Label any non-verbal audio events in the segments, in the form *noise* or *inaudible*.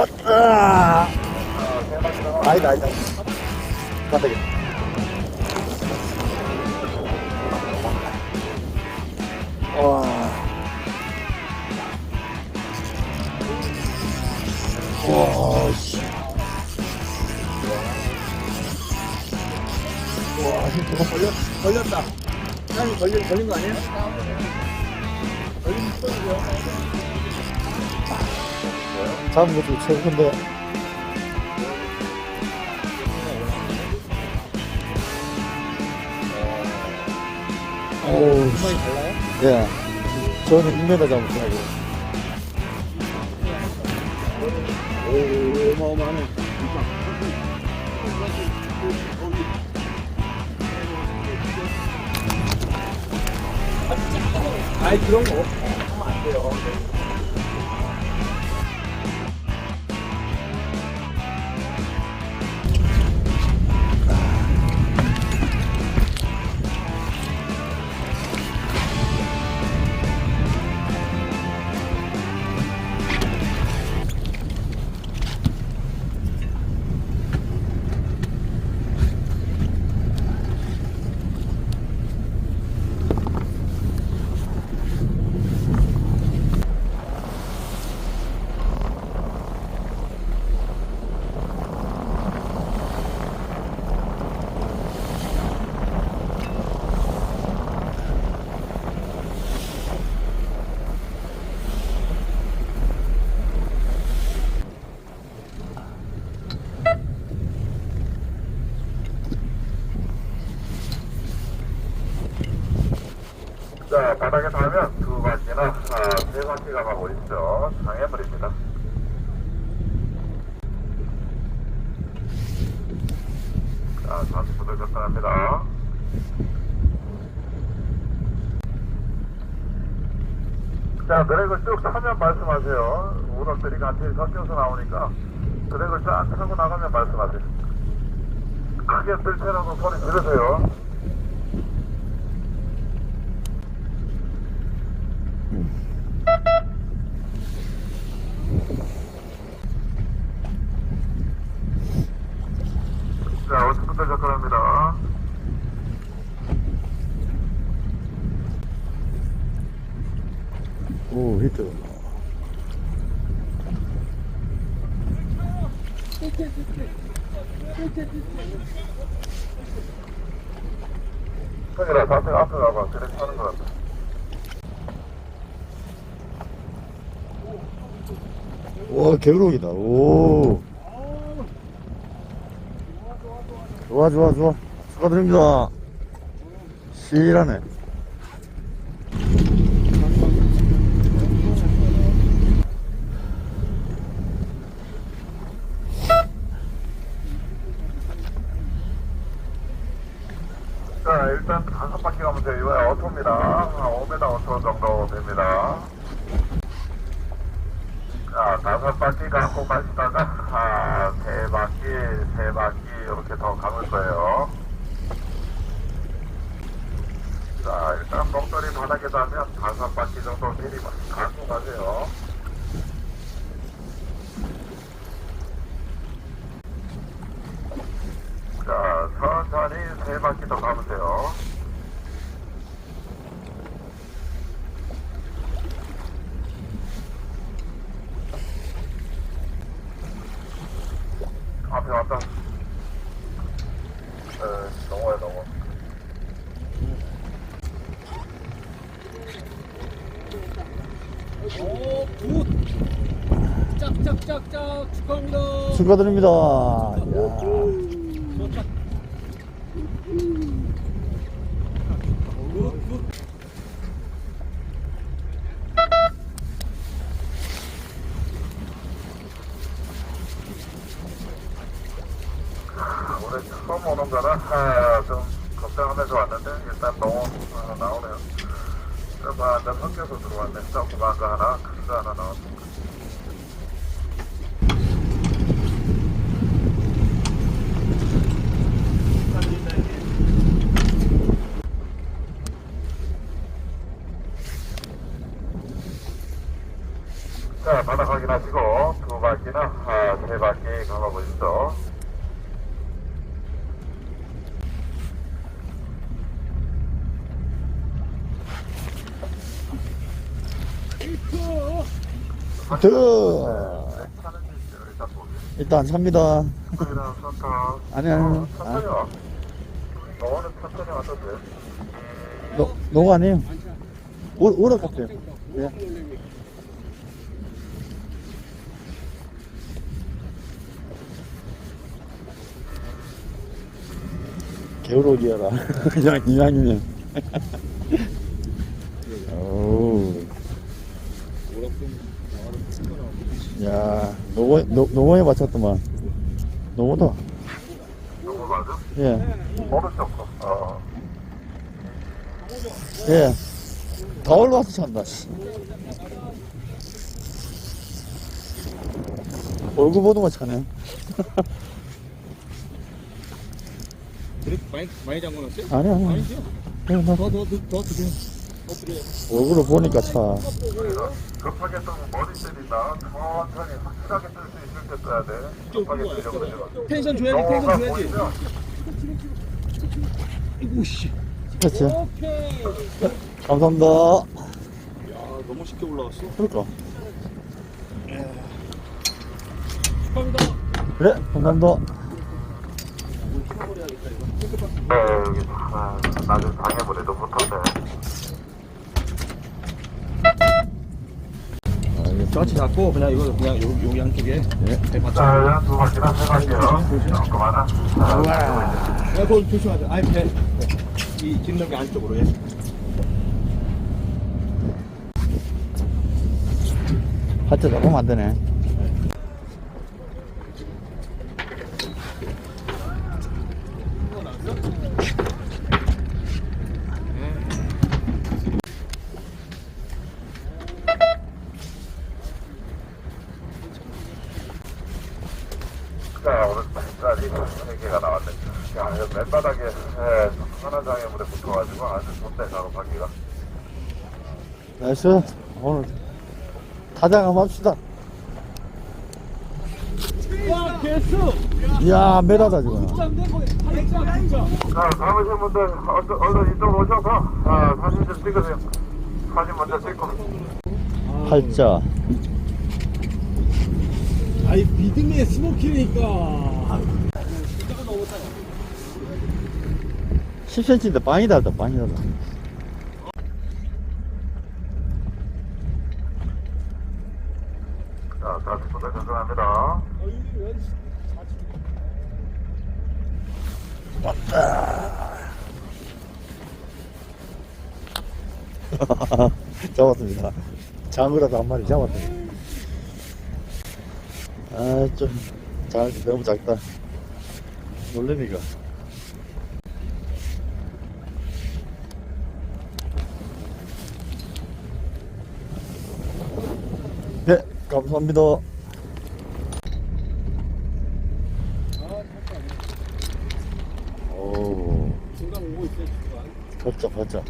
아, 아니다, 아니다. 가다 와. 와, 씨. 와, 이거 걸렸, 걸렸다. 사장님 걸린, 걸린 거 아니에요? 걸린 거 잡은 것도 최고인데. 오, 금방이 달라요? 예. 저는 2m 잡았어요. 오, 어마어마하네. 아이, 그런 거 자, 바닥에 닿으면 두 바퀴나 아, 세 바퀴가 가고 있죠. 장애물입니다. 자, 좌측부터 접근합니다. 자, 드랙을 쭉 타면 말씀하세요. 우럭들이 같이 섞여서 나오니까 드랙을 쫙 타고 나가면 말씀하세요. 크게 들쳐놓고 소리 지르세요. 자, 어떻게 접근합니다. 오, 히트. 형이라 자세 앞에 가봐. 드랙 타는 것 같아. 와, 개우럭이다. 오. 좋아, 좋아, 좋아. 축하드립니다. 실하네. 자, 일단 다섯 바퀴 가면 돼요. 이번에 어토입니다. 5m 어토 정도 됩니다. 자, 다섯 바퀴 감고 가시다가, 아, 세 바퀴, 세 바퀴, 이렇게 더 감을 거예요. 자, 일단 목도리 바닥에 닿으면 다섯 바퀴 정도 미리 감고 가세요. 자, 천천히 세 바퀴 더 가보세요. 앞에 왔다. 에, 넘어요, 넘어. 오, 굿! 짝짝짝짝 축하합니다. 축하드립니다. 야. 좋다. 굿, 굿. 오늘 처음 오는 거라 아, 좀 걱정하면서 왔는데 일단 너무 어, 나오네요. 좀 완전 섞여서 들어왔네. 조그만 거 하나, 큰 거 하나 나왔습니다. 자, 자, 바닥 확인하시고 두 바퀴나 아, 세 바퀴 감아보십시오. 드 일단 삽니다. 아니, 아니. 너는 노가 아니에요. 오, 같아요. 예. 개우로기여라. *laughs* 그냥 이왕이면. 오. 야, 노고, 노, 노고에 맞췄더만. 노고다. 누구 맞아? 예. 거. 어. 예. 다 올라와서 찬다, 씨. 얼굴 보더만 차네. *laughs* 그렇게 많이, 많이 잠궈놨어요? 아니죠? 그냥 나 더, 더, 더, 더 드세요. 엎드려요. 얼굴을 보니까 차. 급하게 뜨면 머리 때린다. 천천히 확실하게 뜰수 있을 때 떠야 돼. 급하게 뜨려고 그러지 텐션 줘야지, 마. 텐션 너가 줘야지. 보이면 이고, 씨. 그렇지. 오케이. 감사합니다. 야, 너무 쉽게 올라갔어. 그럴까? 축하합니다. 그래, 감사합니다. 네, 여기 아. 아, 잡고, 그냥 이거, 그냥 요, 여기 한쪽에. 예. 배 받쳐. 자, 두 바퀴나 세 바퀴요. 조금하나. 야, 그거 조심하세요. 아니, 배. 이 뒷넘기 안쪽으로 해. 하트 잡으면 안 되네. 자, 오늘 쌀이 세 개가 나왔네. 야, 이거 맨바닥에 예, 하나 장애물에 붙어가지고 아주 좋네, 작업하기가. 나이스. 오늘 타장 한번 합시다. 와, 개수! 이야, 메다다, 지금. 자, 남으신 분들 얼른, 얼른 이쪽 오셔서 아, 사진 좀 찍으세요. 사진 먼저 찍고. 팔자. 아이, 믿음의 스모키니까. 10cm인데 빵이 달다, 빵이 달다. 자, 다시 부탁 전송합니다. *laughs* 잡았습니다. 장어라도 한 마리 잡았네. 아, 좀, 잘, 너무 작다. 놀래미가. 네, 감사합니다. 오, 중간 오고 있어요, 중간. 벌쩍.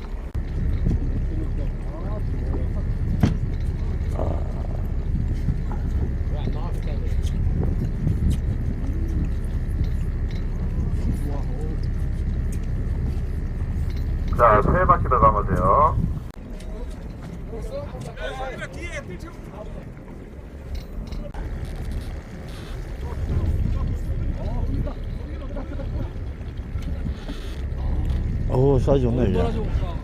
왜안 나와, 그냥. 자, 세 바퀴 더 감으세요. 오, 사이즈 좋네, 이게.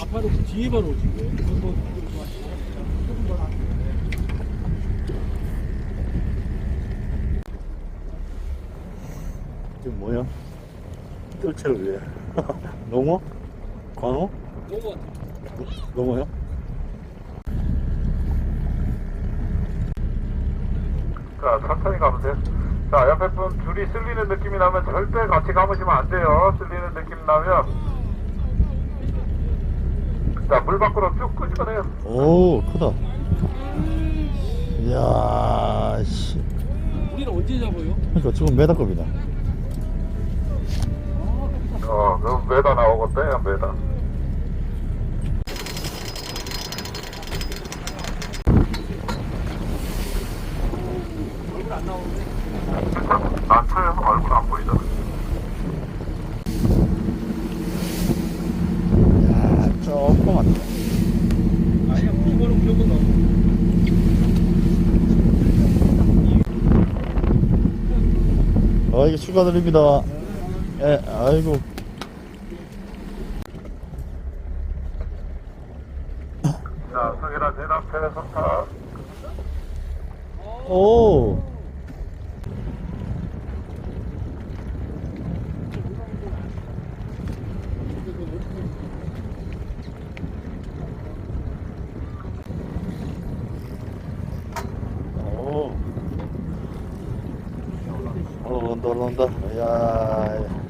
앞으로 뒤에만 오지 왜? 뭐야? 뜰채로 왜? *laughs* 농어? 광어? 농어 농어요? 자, 천천히 가면 돼. 자, 옆에 분 줄이 쓸리는 느낌이 나면 절대 같이 감으시면 안 돼요. 쓸리는 느낌 나면. 자, 물 밖으로 쭉 끄집어내요. 오, 크다. 이야, 씨. 우리는 언제 잡아요? 그러니까 지금 메다급이다. 어, 그럼 메다 나오겠다, 메다. 낮춰요. 얼굴 안 보이잖아. 야, 조그맣다. 아니야, 이거는 무조건 나오고. 아, 이게 축하드립니다. 예, 아이고. 자, 성일아, 내 앞에 석타. 오. 오. 올라온다, 올라온다. 야.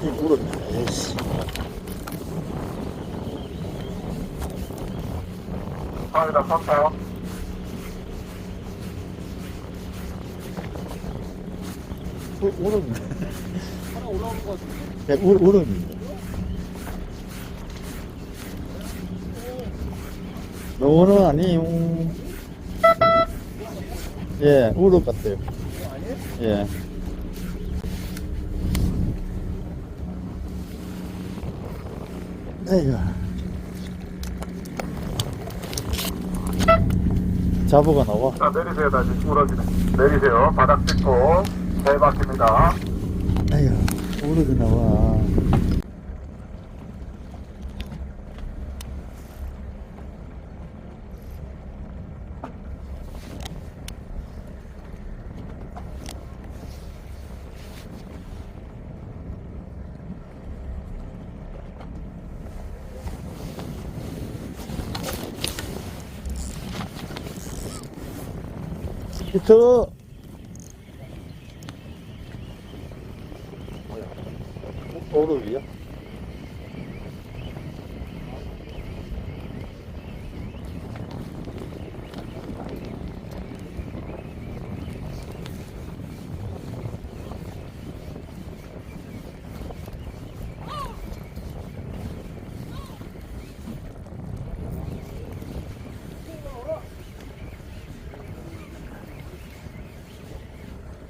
이 물은, 석타요. 우- 우럭. 하나 올라오는 거 같은데. 네, 우, 우럭입니다. 너는 아니요. 예, 우럭 같아요. 예. 에이구. 자부가 나와. 자, 내리세요, 다시. 우러지네. 내리세요. 바닥 찍고. 세 바퀴입니다. 에휴, 우럭이 나와. 히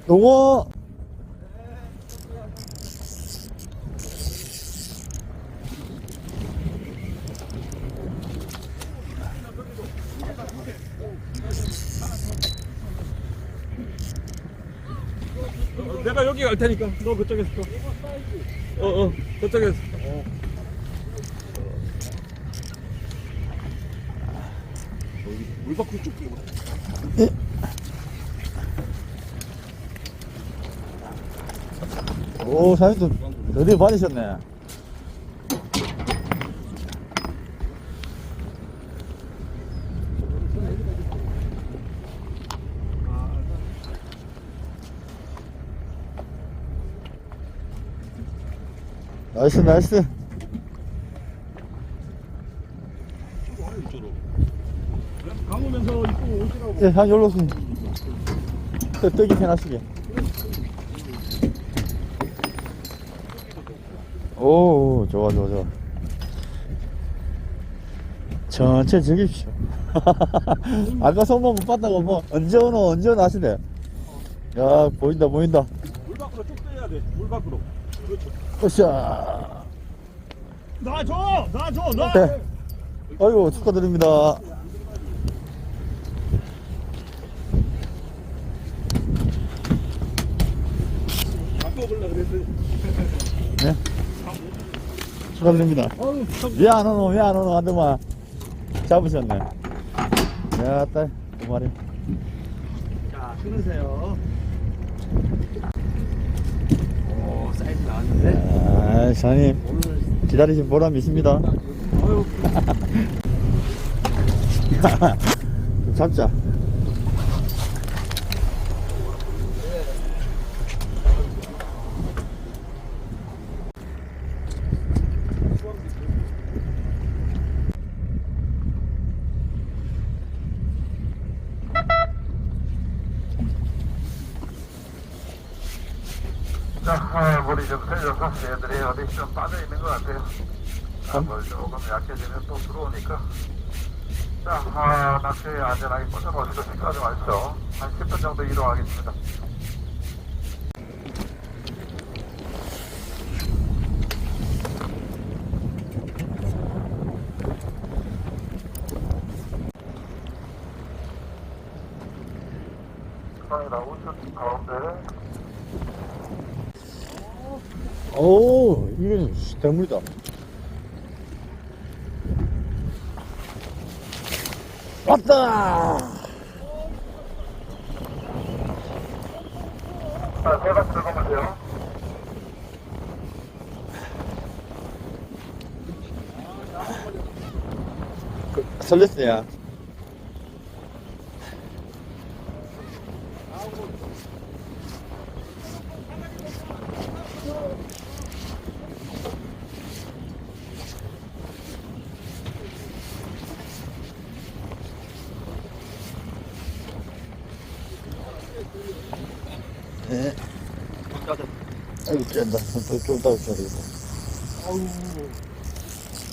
농어 내가 여기 갈 테니까 너 그쪽에서 또. 어, 어, 그쪽에서. 어. 여기 물 밖으로 쭉 끼고. 오 사장님 드디어 받으셨네. 나이스 나이스. 감으면서 입고 오시라고. 예, 한 열로 수 떡이 해놨으게 오 좋아 좋아 좋아 천천히 즐깁시오 *laughs* 아까 손만 못 봤다고 뭐 언제 오노 언제 오노 하시네 야 보인다 보인다 물 밖으로 쭉 빼야 돼. 물 밖으로. 그렇죠. 으쌰. 놔줘! 놔줘! 놔! 네. 아이고, 축하드립니다. 바꿔보려고 그랬더니. 네. 축하드립니다. 참. 왜안 오노, 왜 안 오노, 한동안. 잡으셨네. 야, 딸, 두 마리. 자, 끊으세요. 오, 사이즈 나왔는데? 아, 사장님, 오늘, 기다리신 보람이 있습니다. 좀 *laughs* 잡자. 자, 아, 물이 좀 새려서 얘들이 어디 좀 빠져 있는 것 같아요. 아, 물 조금 약해지면 또 들어오니까. 자, 아, 낚시에 안전하게 꽂아놓으시고 식사하지 마십시오. 한 10분 정도 이동하겠습니다. 우측 가운데. 오, 이건 대물이다. 왔다! 자, 세박 들어가보세요. 설렜어요. 네. 아이고. 좀, 좀 이따가 줘야 되겠다.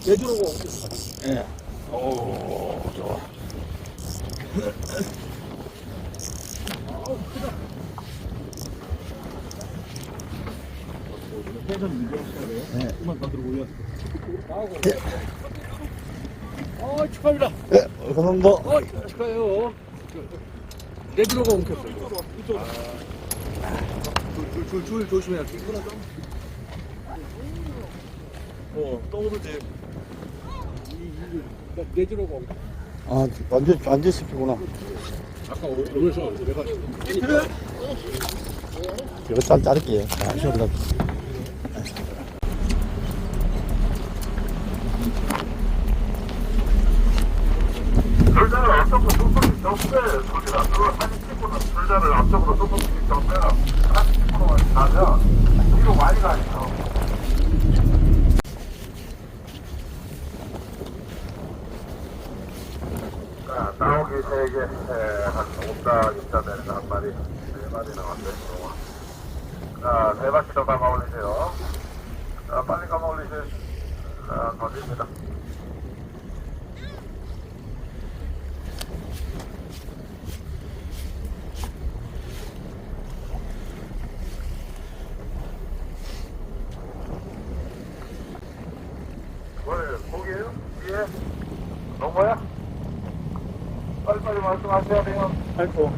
내주로고. 예. 오, 좋아. 회전 유지하셔야 돼요. 네. 조금만 더 들어 올려. 예. 어, 축하합니다. 예, 감사합니다. 어, 축하해요. 내주로고 옮겼어요. 이쪽. 줄, 줄, 줄 조심해야 돼. 어, 떠오를 때. 옮겼어. 아, 완전, 완전 씹히구나. 아까 오면서 내가 이거 짠 자를게요. 아, 시원하다. 줄자를 앞쪽으로 뚝뚝이 적대 소리가 그걸 한 10분은 줄자를 앞쪽으로 뚝뚝이 적대라 한 10분만 가면 뒤로 많이 가 있어 자, 나오기 3개, 한 5다, 6다 되는 한 마리, 4마리 나왔어요. 자, 네 바퀴 더 감아 올리세요. 자, 빨리 감아 올리세요. 자, 던집니다. 뭘, 고기예요? 예? 농어야? 빨리빨리 말씀하셔야 돼요. 아이고.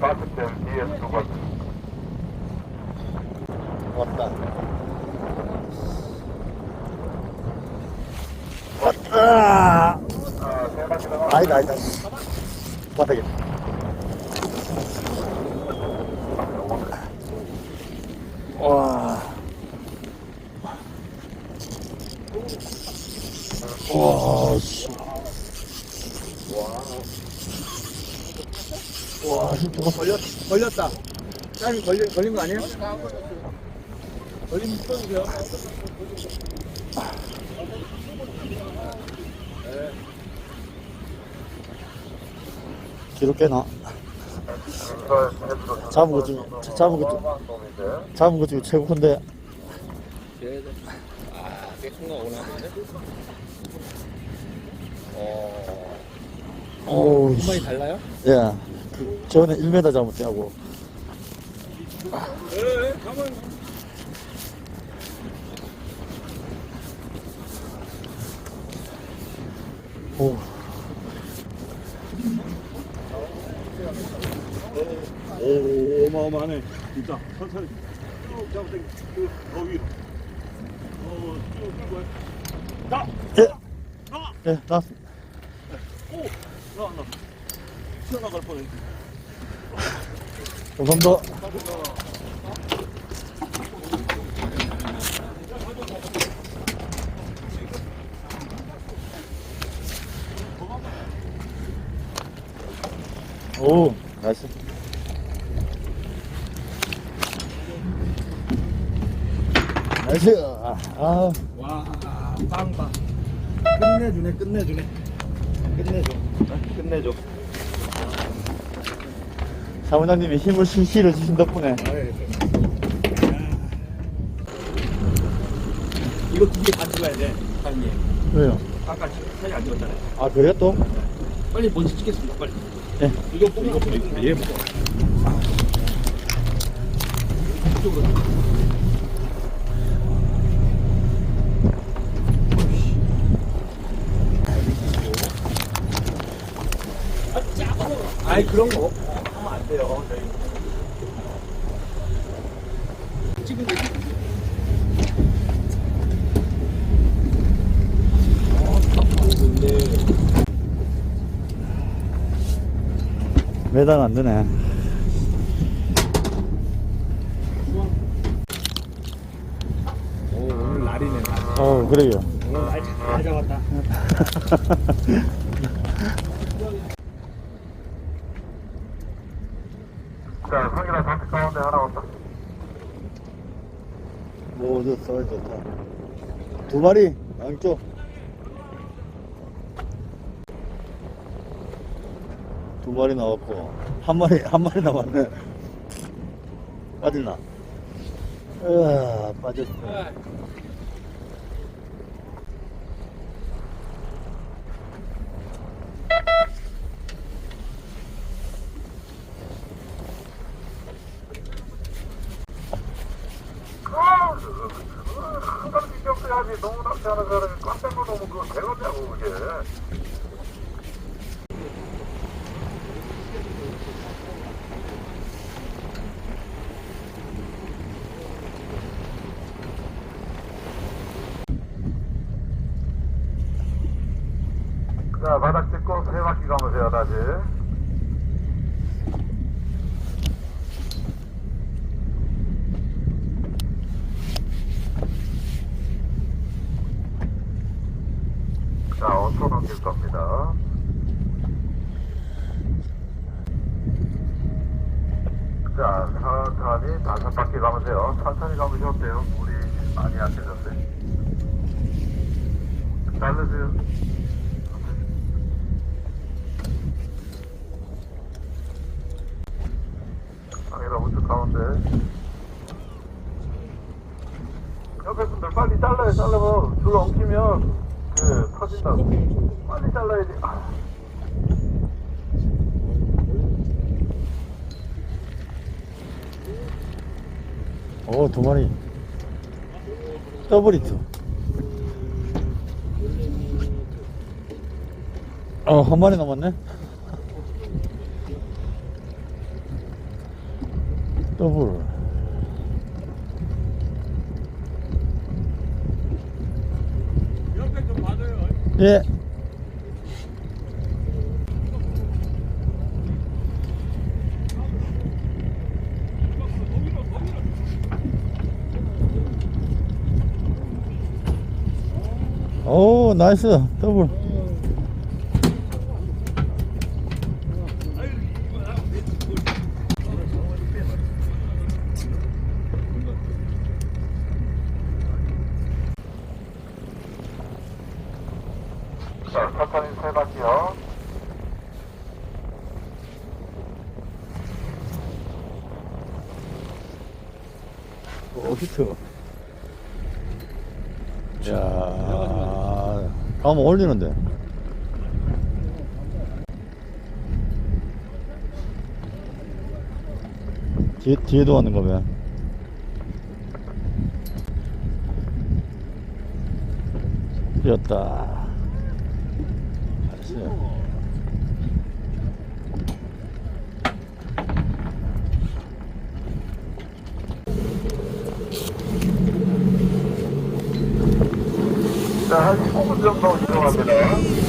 마트 때 뒤에 두 번. 왔다. 왔다! 아, 세 바퀴 더. 아니다, 아니다. 바닥에. 와. 와, 씨. 저거 걸렸, 걸렸다. 짱이 걸린, 걸린 거 아니에요? 걸리면 풀어주세요. 뒤로 깨나? 잡은 것 중에, 잡은 것 중, 잡은 것 중에 최고 큰데. 아, 꽤큰 거 오나 보네. 어, 오우, 분만이 달라요? 예. 그, 전에 1m 잘못하고. 오. 오, 어마어마하네. 진짜. 천천히. 쭉. 그, 더 위로. 어, 쭉 끌고 해. 나! 예. 나와! 예, 나왔어. 오! 나와, 나. 튀어나갈 뻔했네. 감사합니다. 오, 나이스. 나이스. 아, 아, 와, 빵빵. 끝내주네, 끝내주네. 끝내줘. 끝내줘. 사원장님이 힘을 실시를 주신 덕분에. 이거 두 개 다 찍어야 돼, 사장님. 왜요? 아까 사진 안 찍었잖아요. 아, 그래 또? 빨리 먼저 찍겠습니다, 빨리. 예. 이거 보고, 이거 보고, 이거. 얘 보고. 이쪽으로. 아이 그런 거 돼요. 찍은 게 매당 안 되네. 오, 오늘 날이네 날. 어, 그래요. 오늘 날 잘 잡았다. *laughs* 자, 상이랑 단체 가운데 하나 온다. 썰 좋다. 두 마리, 양쪽. 두 마리 나왔고, 한 마리, 한 마리 남았네. 빠졌나? 으아, 빠졌어. 항상 신경 써야지. 너무 낚시하는 사람이 깜짝 놀라면 그거 되겠냐고, 그게. 자, 바닥 찍고 세 바퀴 감으세요, 다시. 자, 5초 넘길 겁니다. 자, 천천히 다섯 바퀴 감으세요. 천천히 감으셔도 돼요. 물이 많이 안 되는데. 자르세요. 아니다, 우측 가운데. 옆에 분들 빨리 잘라요, 잘라면. 줄 엉키면, 그, 터진다고. 빨리 잘라야지. 아. 오, 두 마리. 더블 히트. 어, 한 마리 남았네. *laughs* 더블. 옆에 좀 봐줘요. 예. 오, 나이스. 더블. 한번 올리는데. 뒤, 뒤에도 왔는 거면. 뛰었다. 알았어요. 자, 한 15분 정도 이동합니다.